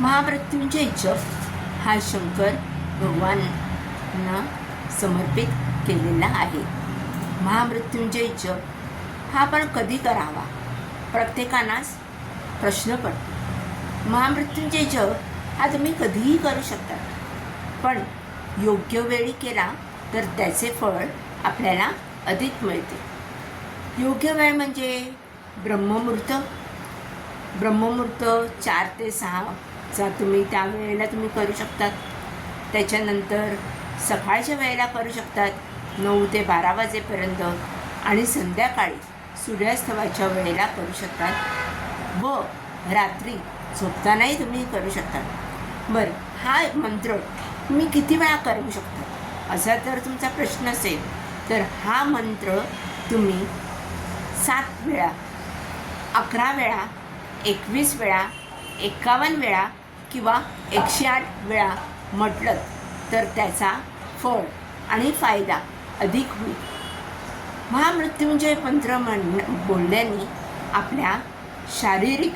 महामृत्युंजय जप हा शंकर भगवानांना समर्पित केलेला आहे. महामृत्युंजय जप हा आपण कधी करावा? प्रत्येकानाच प्रश्न पडतो. महामृत्युंजय जप हा तुम्ही कधीही करू शकता. पण योग्य वेळी केला तर त्याचे फळ आपल्याला अधिक मिळते. योग्य वेळ म्हणजे ब्रह्ममुहूर्त. ब्रह्ममुहूर्त चार ते सहा सहाचा तुम्ही त्या वेळेला तुम्ही करू शकतात. त्याच्यानंतर सकाळच्या वेळेला करू शकतात. नऊ ते बारा वाजेपर्यंत आणि संध्याकाळी सूर्यास्तवाच्या वेळेला करू शकतात. व रात्री झोपतानाही तुम्ही करू शकता बरं हा मंत्र तुम्ही किती वेळा करू शकता? असा जर तुमचा प्रश्न असेल तर हा मंत्र तुम्ही सात वेळा अकरा वेळा एकवीस वेळा एकावन्न वेळा किंवा एकशे आठ वेळा म्हटलं तर त्याचा फळ आणि फायदा अधिक होईल. महामृत्युंजय मंत्र म्हण बोलल्याने आपल्या शारीरिक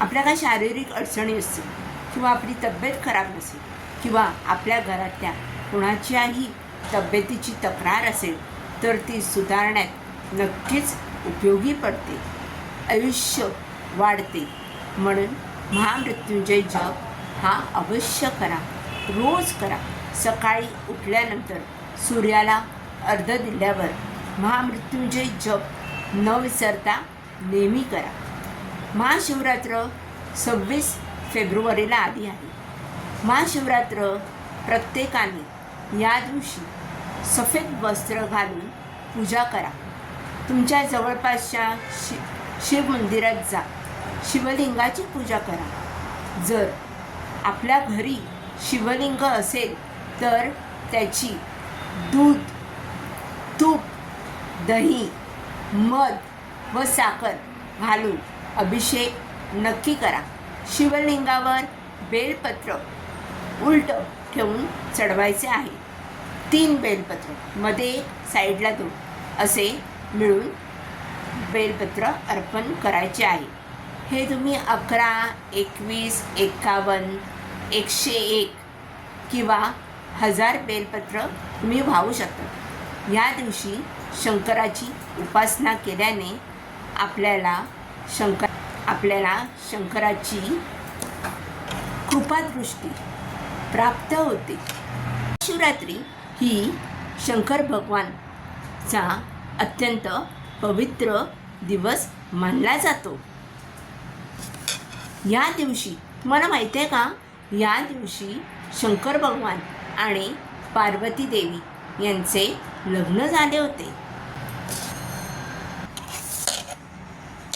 आपल्या काय शारीरिक अडचणी असतील किंवा आपली तब्येत खराब नसेल किंवा आपल्या घरातल्या कुणाच्याही तब्येतीची तक्रार असेल तर ती सुधारण्यात नक्कीच उपयोगी पडते. आयुष्य वाढते म्हणून महामृत्युंजय जप हा अवश्य करा. रोज करा. सकाळी उठल्यानंतर सूर्याला अर्ध दिल्यावर महामृत्युंजय जप न विसरता नेहमी करा. महाशिवरात्र सव्वीस फेब्रुवारीला आली आहे. महाशिवरात्र प्रत्येकाने या दिवशी सफेद वस्त्र घालून पूजा करा. तुमच्या जवळपासच्या शि शिव मंदिरात जा. शिवलिंगाची पूजा करा. जर आपल्या घरी शिवलिंग असेल तर त्याची दूध तूप दही मध व साखर घालून अभिषेक नक्की करा. शिवलिंगावर बेलपत्र उलट ठेवून चढवायचे आहे. तीन बेलपत्रमध्ये साईडला दोन असे मिळून बेलपत्र अर्पण करायचे आहे. हे तुम्ही अकरा एकवीस एकावन्न एकशे एक किंवा हजार बेलपत्र तुम्ही वाहू शकता. या दिवशी शंकराची उपासना केल्याने आपल्याला शंकर आपल्याला शंकराची कृपादृष्टी प्राप्त होते. शिवरात्री ही शंकर भगवानचा अत्यंत पवित्र दिवस मानला जातो. या दिवशी तुम्हाला माहिती आहे का? या दिवशी शंकर भगवान आणि पार्वती देवी यांचे लग्न झाले होते.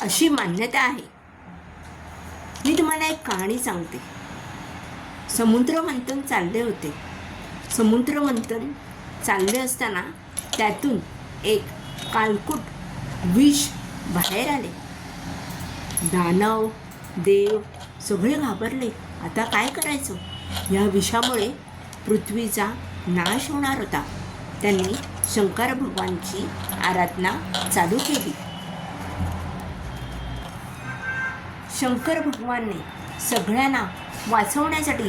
अशी मान्यता आहे. मी तुम्हाला एक कहाणी सांगते. समुद्र मंथन चालले होते. समुद्र मंथन चालले असताना त्यातून एक कालकुट विष बाहेर आले. दानव देव सगळे घाबरले. आता काय करायचं? या विषामुळे पृथ्वीचा नाश होणार होता. त्यांनी शंकर भगवानची आराधना चालू केली. शंकर भगवानने सगळ्यांना वाचवण्यासाठी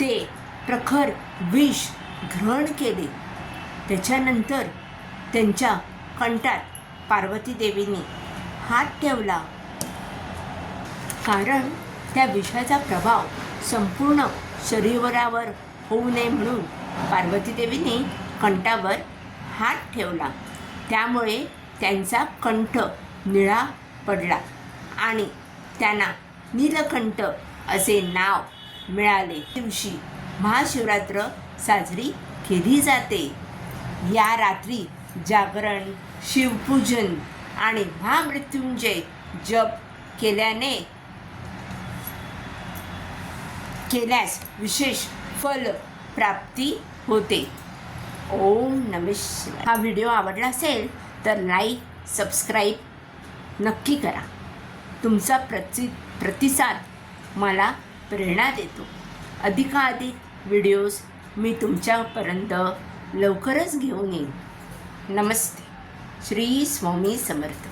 ते प्रखर विष ग्रहण केले. त्याच्यानंतर त्यांच्या कंठात पार्वती देवीने हात ठेवला. कारण त्या विषाचा प्रभाव संपूर्ण शरीरावर होऊ नये म्हणून पार्वती देवीने कंठावर हात ठेवला. त्यामुळे त्यांचा कंठ निळा पडला आणि त्यांना नीलकंठ असे नाव मिळाले. दिवशी महाशिवरात्र साजरी केली जाते. या रात्री जागरण शिवपूजन आणि महामृत्युंजय जप केल्याने केल्यास विशेष फल प्राप्ती होते. ओम नमेश हा व्हिडिओ आवडला असेल तर लाईक सबस्क्राईब नक्की करा. तुमचा प्रति प्रतिसाद मला प्रेरणा देतो. अधिकाधिक व्हिडिओज मी तुमच्यापर्यंत लवकरच घेऊन येईन. नमस्ते. श्री स्वामी समर्थ.